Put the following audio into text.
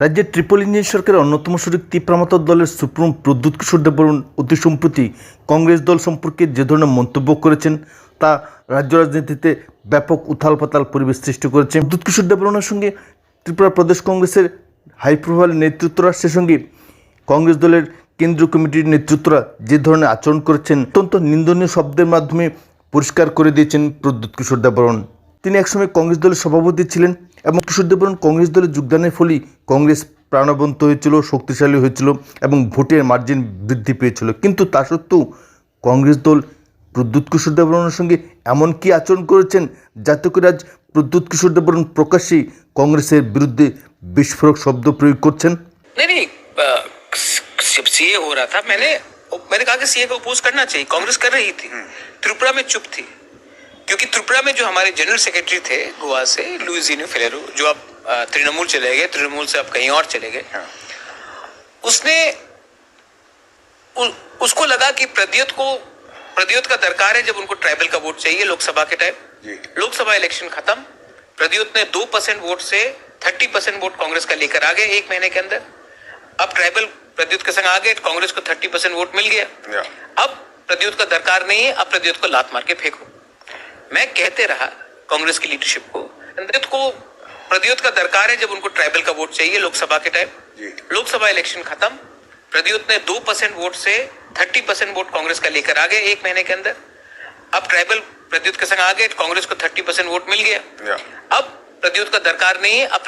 রাজ্যের triple engine সরকারের অন্যতম শরিক তীব্রামতর দলের সুপ্রিম প্রদ্যুৎ কিশোর দেববর্মন অতি সম্প্রতি কংগ্রেস দল সম্পর্কে যে ধরনের মন্তব্য করেছেন তা রাজ্য রাজনীতিতে ব্যাপক উথাল পাতাল পরিবেশ সৃষ্টি করেছে। প্রদ্যুৎ কিশোর দেববর্মনের সঙ্গে ত্রিপুরা প্রদেশ কংগ্রেসের হাই প্রোফাইল নেতৃত্বরা সে সঙ্গে কংগ্রেস দলের কেন্দ্রীয় কমিটির নেতৃত্বরা যে ধরনের আচরণ করেছেন অত্যন্ত নিন্দনীয় শব্দের মাধ্যমে পরিষ্কার করে দিয়েছেন প্রদ্যুৎ কিশোর দেববর্মন তিনি একসময় কংগ্রেস দলের সভাপতি ছিলেন। এবং কিশোর দেববর্মন কংগ্রেস দলে যোগদানের ফলেই কংগ্রেস প্রাণবন্ত হয়েছিল শক্তিশালী হয়েছিল এবং ভোটের মার্জিন বৃদ্ধি পেয়েছিল কিন্তু তা সত্ত্বেও কংগ্রেস দল প্রদ্যুৎ কিশোর দেববর্মনের সঙ্গে এমন কি আচরণ করেছেন যাতে করে আজ প্রদ্যুৎ কিশোর দেববর্মন প্রকাশ্যেই কংগ্রেসের বিরুদ্ধে বিস্ফোরক শব্দ প্রয়োগ করছেন नहीं नहीं जब सीए हो रहा था मैंने मैंने कहा कि सीए को अपोज करना चाहिए कांग्रेस कर रही थी त्रिपुरा में चुप थी क्योंकि त्रिपुरा में जो हमारे जनरल सेक्रेटरी थे गोवा से लुइजिनो फेलेरो जो अब अ, तृणमूल चले गए तृणमूल से अब कहीं और चले गए। उसने उ, उसको लगा कि प्रद्योत को प्रद्योत का दरकार है जब उनको ट्राइबल का वोट चाहिए लोकसभा के टाइम लोकसभा इलेक्शन खत्म प्रद्योत ने दो परसेंट वोट से थर्टी परसेंट वोट कांग्रेस का लेकर आ गए एक महीने के अंदर। अब ट्राइबल प्रद्युत के संग आ गए कांग्रेस को थर्टी परसेंट वोट मिल गया। अब प्रद्युत का दरकार नहीं है अब प्रद्युत को लात मार के फेंको। मैं कहते रहा कांग्रेस की लीडरशिप को। प्रद्युत को प्रद्युत का दरकार है जब उनको ट्राइबल का वोट चाहिए लोकसभा के टाइम। लोकसभा इलेक्शन खत्म। प्रद्युत ने दो परसेंट वोट से थर्टी परसेंट वोट कांग्रेस का लेकर आ गए एक महीने के अंदर। अब ट्राइबल प्रद्युत के संग आ गए कांग्रेस को थर्टी परसेंट वोट मिल गया। अब प्रद्युत का दरकार नहीं है अब